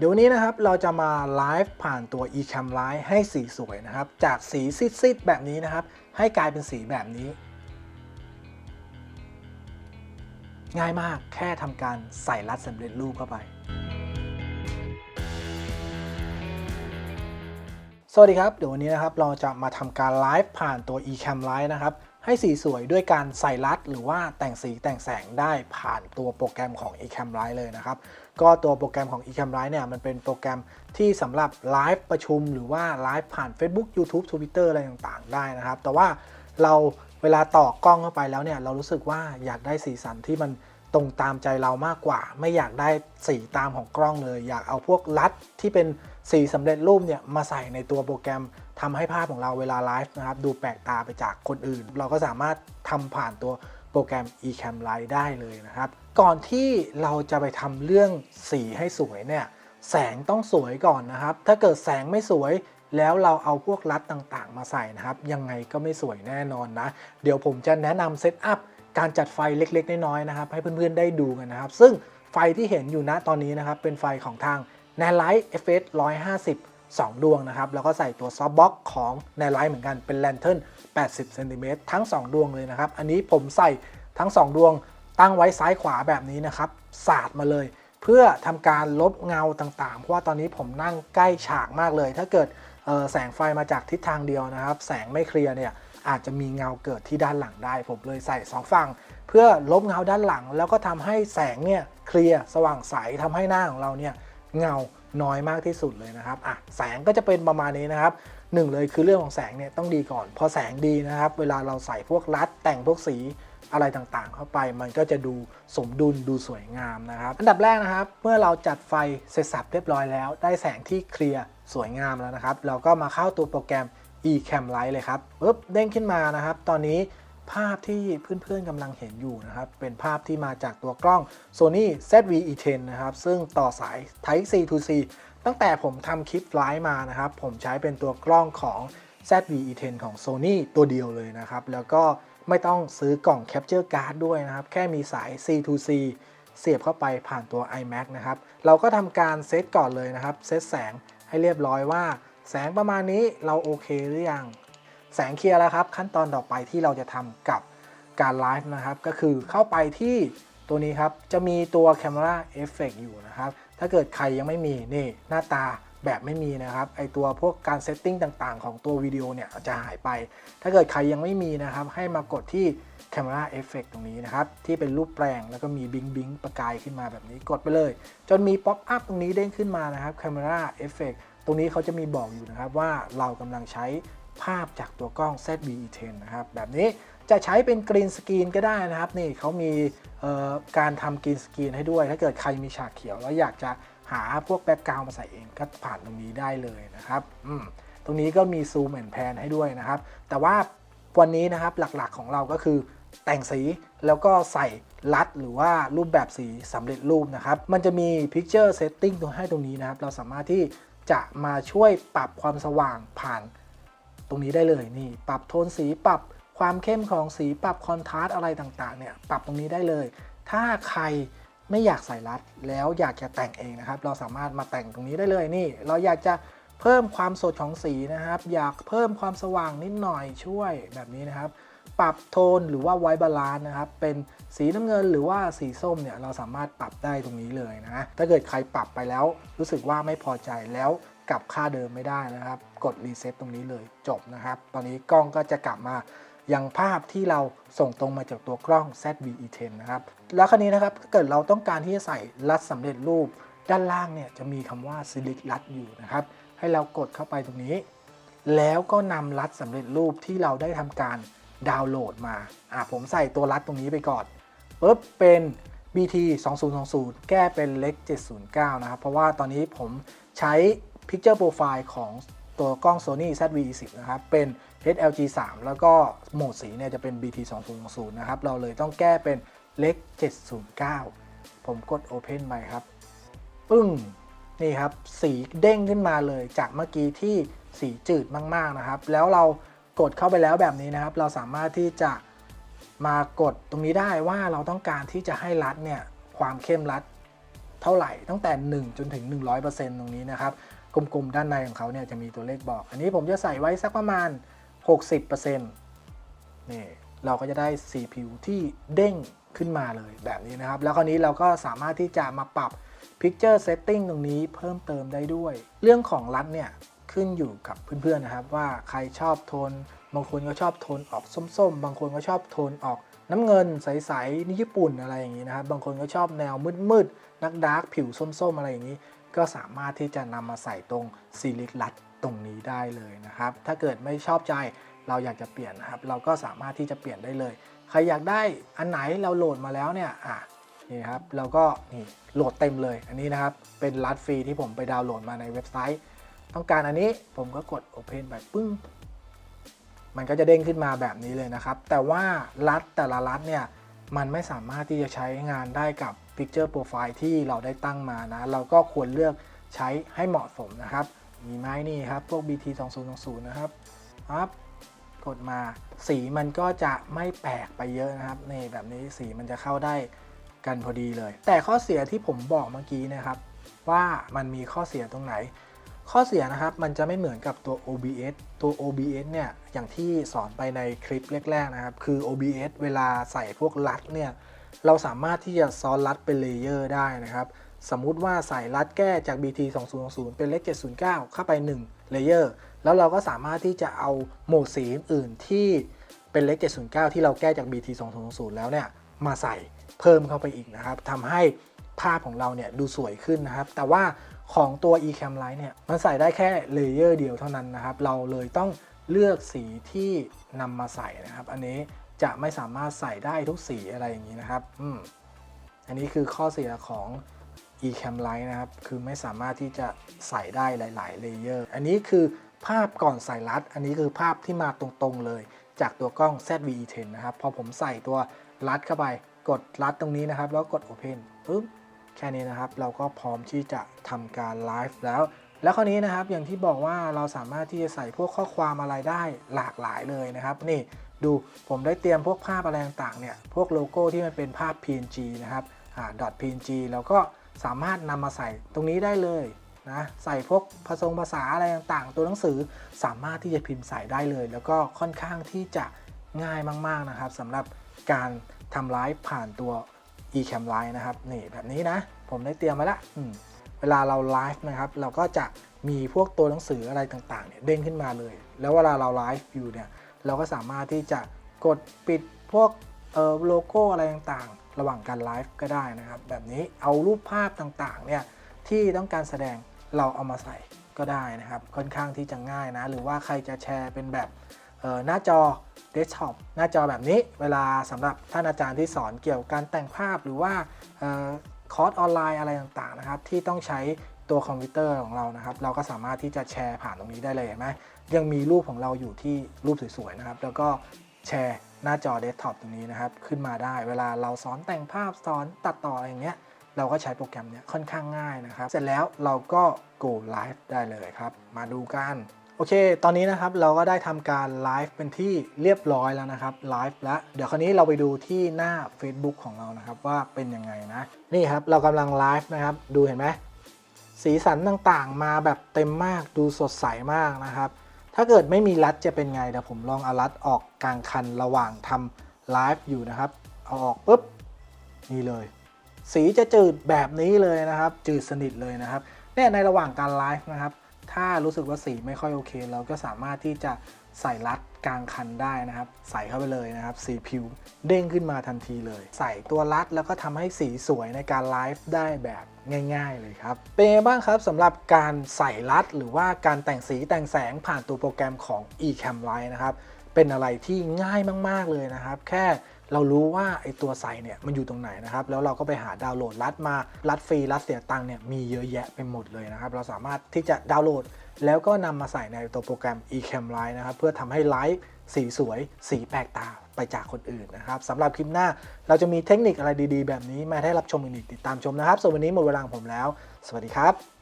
เดี๋ยววันนี้นะครับเราจะมาไลฟ์ผ่านตัว eCam Live ให้สีสวยนะครับ จากสีซีดๆแบบนี้นะครับ ให้กลายเป็นสีแบบนี้ ง่ายมากแค่ทำการใส่รัดสำเร็จรูปเข้าไป สวัสดีครับ เดี๋ยววันนี้นะครับเราจะมาทำการไลฟ์ผ่านตัว eCam Live นะครับ ให้สีสวยด้วยการใส่รัดหรือว่าแต่งสีแต่งแสงได้ผ่านตัวโปรแกรมของ eCam Live เลยนะครับ ก็ตัวโปรแกรมของ eCam Live เนี่ยมันเป็นโปรแกรมที่สำหรับไลฟ์ประชุม หรือว่าไลฟ์ผ่าน Facebook YouTube Twitter อะไรต่างๆ ได้นะครับ แต่ว่าเราเวลาต่อกล้องเข้าไปแล้วเนี่ยเรารู้สึกว่าอยากได้สีสันที่มันตรงตามใจเรามากกว่า ไม่อยากได้สีตามของกล้องเลย อยากเอาพวกลัดที่เป็นสีสำเร็จรูปเนี่ยมาใส่ในตัวโปรแกรมทำให้ภาพของเราเวลาไลฟ์นะครับดูแปลกตาไปจากคนอื่น เราก็สามารถทำผ่านตัว โปรแกรม eCam Live ได้เลยนะครับ ก่อนที่เราจะไปทำเรื่องสีให้สวยเนี่ยแสงต้องสวยก่อนนะครับ ถ้าเกิดแสงไม่สวยแล้วเราเอาพวกลัดต่างๆ มาใส่นะครับ ยังไงก็ไม่สวยแน่นอนนะ เดี๋ยวผมจะแนะนำเซตอัพการจัดไฟเล็กๆ น้อยๆนะครับ ให้เพื่อนๆได้ดูกันนะครับ ซึ่งไฟที่เห็นอยู่ณตอนนี้นะครับ เป็นไฟของทาง n a n l i g h t FS 150 2 ดวงนะครับ แล้วก็ใส่ตัวซอฟต์บ็อกของ n a n l i g h t เหมือนกันเป็นแลนเทิร์น 80เซนติเมตรทั้ง 2 ดวงเลยนะครับ อันนี้ผมใส่ทั้ง 2 ดวงตั้งไว้ซ้ายขวาแบบนี้นะครับสาดมาเลย เพื่อทำการลบเงาต่างๆ เพราะว่าตอนนี้ผมนั่งใกล้ฉากมากเลย ถ้าเกิดแสงไฟมาจากทิศทางเดียวนะครับ แสงไม่เคลียร์เนี่ยอาจจะมีเงาเกิดที่ด้านหลังได้ ผมเลยใส่ 2 ฝั่ง เพื่อลบเงาด้านหลัง แล้วก็ทำให้แสงเนี่ยเคลียร์สว่างใสทำให้หน้าของเราเนี่ยเงาน้อยมากที่สุดเลยนะครับอะแสงก็จะเป็นประมาณนี้นะครับ หนึ่งเลยคือเรื่องของแสงเนี่ยต้องดีก่อน พอแสงดีนะครับ เวลาเราใส่พวกรัดแต่งพวกสีอะไรต่างๆ เข้าไปมันก็จะดูสมดุลดูสวยงามนะครับ อันดับแรกนะครับ เมื่อเราจัดไฟเสร็จสับเรียบร้อยแล้ว ได้แสงที่เคลียร์สวยงามแล้วนะครับ เราก็มาเข้าตัวโปรแกรม eCam Light เลยครับปึ๊บเด้งขึ้นมานะครับ ตอนนี้ภาพที่เพื่อนๆกำลังเห็นอยู่นะครับ เป็นภาพที่มาจากตัวกล้อง Sony ZV-E10 นะครับ ซึ่งต่อสาย Type C to C ตั้งแต่ผมทำคลิปไลฟ์มานะครับ ผมใช้เป็นตัวกล้องของ ZV-E10 ของ Sony ตัวเดียวเลยนะครับ แล้วก็ไม่ต้องซื้อกล่อง Capture Card ด้วยนะครับ แค่มีสาย C to C เสียบเข้าไปผ่านตัว iMac นะครับ เราก็ทำการเซตก่อนเลยนะครับ เซตแสงให้เรียบร้อยว่า แสงประมาณนี้เราโอเคหรือยัง แสงเคลียร์แล้วครับ ขั้นตอนต่อไปที่เราจะทำกับการไลฟ์นะครับ ก็คือเข้าไปที่ตัวนี้ครับ จะมีตัว Camera Effect อยู่นะครับ ถ้าเกิดใครยังไม่มีนี่หน้าตาแบบไม่มีนะครับไอตัวพวกการเซตติ้งต่างๆ ของตัววิดีโอเนี่ยจะหายไป ถ้าเกิดใครยังไม่มีนะครับ ให้มากดที่ Camera Effect ตรงนี้นะครับ ที่เป็นรูปแปลงแล้วก็มีบิงบิงประกายขึ้นมาแบบนี้กดไปเลย จนมีป๊อปอัพตรงนี้เด้งขึ้นมานะครับ Camera Effect ตรงนี้เขาจะมีบอกอยู่นะครับว่าเรากำลังใช้ภาพจากตัวกล้อง ZV-E10 นะครับแบบนี้ จะใช้เป็นกรีนสกรีนก็ได้นะครับ นี่เขามีการทำกรีนสกรีนให้ด้วย ถ้าเกิดใครมีฉากเขียวแล้วอยากจะหาพวกแบ็กกราวมาใส่เองก็ผ่านตรงนี้ได้เลยนะครับตรงนี้ก็มีซูมแอนแพนให้ด้วยนะครับ แต่ว่าวันนี้นะครับหลักๆของเราก็คือแต่งสีแล้วก็ใส่ลัดหรือว่ารูปแบบสีสำเร็จรูปนะครับ มันจะมี Picture Setting ตรงให้ตรงนี้นะครับ เราสามารถที่จะมาช่วยปรับความสว่างผ่านตรงนี้ได้เลยนี่ ปรับโทนสีปรับ ความเข้มของสีปรับคอนทราสต์อะไรต่างๆเนี่ยปรับตรงนี้ได้เลย ถ้าใครไม่อยากใส่รัดแล้วอยากจะแต่งเองนะครับ เราสามารถมาแต่งตรงนี้ได้เลยนี่ เราอยากจะเพิ่มความสดของสีนะครับ อยากเพิ่มความสว่างนิดหน่อยช่วยแบบนี้นะครับ ปรับโทนหรือว่าไวบาลานนะครับ เป็นสีน้ำเงินหรือว่าสีส้มเนี่ยเราสามารถปรับได้ตรงนี้เลยนะ ถ้าเกิดใครปรับไปแล้ว รู้สึกว่าไม่พอใจแล้วกลับค่าเดิมไม่ได้นะครับ กดรีเซ็ตตรงนี้เลยจบนะครับ ตอนนี้กล้องก็จะกลับมา อยังภาพที่เราส่งตรงมาจากตัวกล้อง ZV-E10 นะครับ แล้วคราวนี้นะครับถ้าเกิดเราต้องการที่จะใส่รัดสำเร็จรูป ด้านล่างเนี่ยจะมีคำว่า select รัดอยู่นะครับ ให้เรากดเข้าไปตรงนี้ แล้วก็นำรัดสำเร็จรูปที่เราได้ทำการดาวน์โหลดมาอะผมใส่ตัวรัดตรงนี้ไปก่อนปุ๊บเป็น BT 2020 แก้เป็นเล็ก709 นะครับ เพราะว่าตอนนี้ผมใช้ Picture Profile ของตัวกล้อง Sony ZV-10 นะครับ เป็น HLG 3 แล้วก็โหมดสีเนี่ยจะเป็น BT 2 0 0นะครับ เราเลยต้องแก้เป็นเล็ก 709 ผมกด Open ไปครับ ปึ้ง นี่ครับ สีเด้งขึ้นมาเลยจากเมื่อกี้ที่สีจืดมาก ๆ นะครับ แล้วเรากดเข้าไปแล้วแบบนี้นะครับ เราสามารถที่จะมากดตรงนี้ได้ว่าเราต้องการที่จะให้รัดเนี่ย ความเข้มรัดเท่าไหร่ตั้งแต่ 1 จนถึง 100%ตรงนี้นะครับ กลมๆ ด้านในของเขาเนี่ยจะมีตัวเลขบอก อันนี้ผมจะใส่ไว้สักประมาณ 60%นี่เราก็จะได้ CPU ที่เด้งขึ้นมาเลยแบบนี้นะครับ แล้วคราวนี้เราก็สามารถที่จะมาปรับ Picture Setting ตรงนี้เพิ่มเติมได้ด้วย เรื่องของรัดเนี่ยขึ้นอยู่กับเพื่อนๆนะครับ ว่าใครชอบโทน บางคนก็ชอบโทนออกส้มๆ บางคนก็ชอบโทนออกน้ำเงินใสๆนี่ญี่ปุ่นอะไรอย่างนี้นะครับ บางคนก็ชอบแนวมืดๆนักดาร์กผิวส้มๆอะไรอย่างนี้ ก็สามารถที่จะนำมาใส่ตรงซีลิกลัดตรงนี้ได้เลยนะครับ ถ้าเกิดไม่ชอบใจเราอยากจะเปลี่ยนนะครับ เราก็สามารถที่จะเปลี่ยนได้เลย ใครอยากได้อันไหนเราโหลดมาแล้วเนี่ยอะนี่ครับเราก็นี่โหลดเต็มเลย อันนี้นะครับเป็นรัดฟรีที่ผมไปดาวน์โหลดมาในเว็บไซต์ ต้องการอันนี้ผมก็กด Open ไปปึ้งมันก็จะเด้งขึ้นมาแบบนี้เลยนะครับ แต่ว่ารัดแต่ละรัดเนี่ยมันไม่สามารถที่จะใช้งานได้กับ Picture Profile ที่เราได้ตั้งมานะ เราก็ควรเลือกใช้ให้เหมาะสมนะครับ มีไหมนี่ครับ พวก BT 2020นะครับครับกดมาสีมันก็จะไม่แปลกไปเยอะนะครับนี่แบบนี้สีมันจะเข้าได้กันพอดีเลย แต่ข้อเสียที่ผมบอกเมื่อกี้นะครับ ว่ามันมีข้อเสียตรงไหน ข้อเสียนะครับมันจะไม่เหมือนกับตัว OBS ตัว OBS เนี่ยอย่างที่สอนไปในคลิปแรกๆนะครับ คือ OBS เวลาใส่พวกลัดเนี่ย เราสามารถที่จะซ้อนลัดเป็นเลเยอร์ได้นะครับ สมมุติว่าใส่ลัดแก้จาก BT 2020เป็นเลข709 เข้าไป1เลเยอร์แล้วเราก็สามารถที่จะเอาโหมดสีอื่นที่เป็นเลข709 ที่เราแก้จาก BT 2020แล้วเนี่ยมาใส่เพิ่มเข้าไปอีกนะครับทำให้ภาพของเราเนี่ยดูสวยขึ้นนะครับ แต่ว่าของตัว eCam Light เนี่ยมันใส่ได้แค่เลเยอร์เดียวเท่านั้นนะครับ เราเลยต้องเลือกสีที่นำมาใส่นะครับ อันนี้ จะไม่สามารถใส่ได้ทุกสีอะไรอย่างนี้นะครับ อืม อันนี้คือข้อเสียของ eCam Light นะครับ คือไม่สามารถที่จะใส่ได้หลาย ๆ เลเยอร์ อันนี้คือภาพก่อนใส่รัด อันนี้คือภาพที่มาตรง ๆ เลย จากตัวกล้อง ZVE10 นะครับ พอผมใส่ตัวรัดเข้าไป กดรัดตรงนี้นะครับ แล้วกด Open ปุ๊บ แค่นี้นะครับ เราก็พร้อมที่จะทำการไลฟ์แล้ว แล้วคราวนี้นะครับ อย่างที่บอกว่าเราสามารถที่จะใส่พวกข้อความอะไรได้หลากหลายเลยนะครับ นี่ ดูผมได้เตรียมพวกภาพอะไรต่างเนี่ย พวกโลโก้ที่มันเป็นภาพ PNG นะครับอ่า .png แล้วก็สามารถนำมาใส่ตรงนี้ได้เลยนะใส่พวกผสมภาษาอะไรต่างๆ ตัวหนังสือสามารถที่จะพิมพ์ใส่ได้เลย แล้วก็ค่อนข้างที่จะง่ายมากๆนะครับสำหรับการทำไลฟ์ผ่านตัว eCam Live นะครับนี่แบบนี้นะ ผมได้เตรียมมาละเวลาเราไลฟ์นะครับเราก็จะมีพวกตัวหนังสืออะไรต่างๆเนี่ยเด้งขึ้นมาเลย แล้วเวลาเราไลฟ์อยู่เนี่ย เราก็สามารถที่จะกดปิดพวกโลโก้อะไรต่างๆ ระหว่างการไลฟ์ก็ได้นะครับ แบบนี้เอารูปภาพต่างๆเนี่ยที่ต้องการแสดงเราเอามาใส่ก็ได้นะครับ ค่อนข้างที่จะง่ายนะ หรือว่าใครจะแชร์เป็นแบบหน้าจอเดสก์ท็อปหน้าจอแบบนี้เวลาสำหรับท่านอาจารย์ที่สอนเกี่ยวกับการแต่งภาพหรือว่าออคอร์สออนไลน์อะไรต่างๆนะครับ ที่ต้องใช้ ตัวคอมพิวเตอร์ของเรานะครับ เราก็สามารถที่จะแชร์ผ่านตรงนี้ได้เลยเห็นไหมยังมีรูปของเราอยู่ที่รูปสวยๆนะครับ แล้วก็แชร์หน้าจอเดสก์ท็อปตรงนี้นะครับ ขึ้นมาได้ เวลาเราสอนแต่งภาพสอนตัดต่ออะไรอย่างเงี้ย เราก็ใช้โปรแกรมเนี้ยค่อนข้างง่ายนะครับ เสร็จแล้วเราก็ go live ได้เลยครับ มาดูกันโอเค ตอนนี้นะครับเราก็ได้ทำการไลฟ์เป็นที่เรียบร้อยแล้วนะครับไลฟ์แล้ว เดี๋ยวคราวนี้เราไปดูที่หน้า Facebook ของเรานะครับว่าเป็นยังไงนะ นี่ครับเรากำลังไลฟ์นะครับ ดูเห็นไหม สีสันต่างๆ มาแบบเต็มมากดูสดใสมากนะครับ ถ้าเกิดไม่มีรัดจะเป็นไงเดี๋ยวผมลองเอารัดออกกลางคันระหว่างทำไลฟ์อยู่นะครับ เอาออกปุ๊บนี่เลย สีจะจืดแบบนี้เลยนะครับ จืดสนิทเลยนะครับเนี่ยในระหว่างการไลฟ์นะครับ ถ้ารู้สึกว่าสีไม่ค่อยโอเค เราก็สามารถที่จะใส่รัดกลางคันได้นะครับ ใส่เข้าไปเลยนะครับ สีผิวเด้งขึ้นมาทันทีเลย ใส่ตัวรัดแล้วก็ทำให้สีสวยในการไลฟ์ได้แบบ ง่าย ๆ เลยครับ เป็นไงบ้างครับสำหรับการใส่รัด หรือว่าการแต่งสีแต่งแสงผ่านตัวโปรแกรมของ eCam Light นะครับ เป็นอะไรที่ง่ายมาก ๆ เลยนะครับ แค่เรารู้ว่าไอตัวใส่เนี่ยมันอยู่ตรงไหนนะครับ แล้วเราก็ไปหาดาวน์โหลดรัดมารัดฟรีรัดเสียตังค์เนี่ยมีเยอะแยะไปหมดเลยนะครับ เราสามารถที่จะดาวน์โหลด แล้วก็นำมาใส่ในตัวโปรแกรม eCam Light นะครับเพื่อทำให้ไลฟ์ สีสวย สีแปลกตาไปจากคนอื่นนะครับสำหรับคลิปหน้าเราจะมีเทคนิคอะไรดีๆ แบบนี้มาให้รับชมอีกติดตามชมนะครับส่วนวันนี้หมดเวลาของผมแล้ว สวัสดีครับ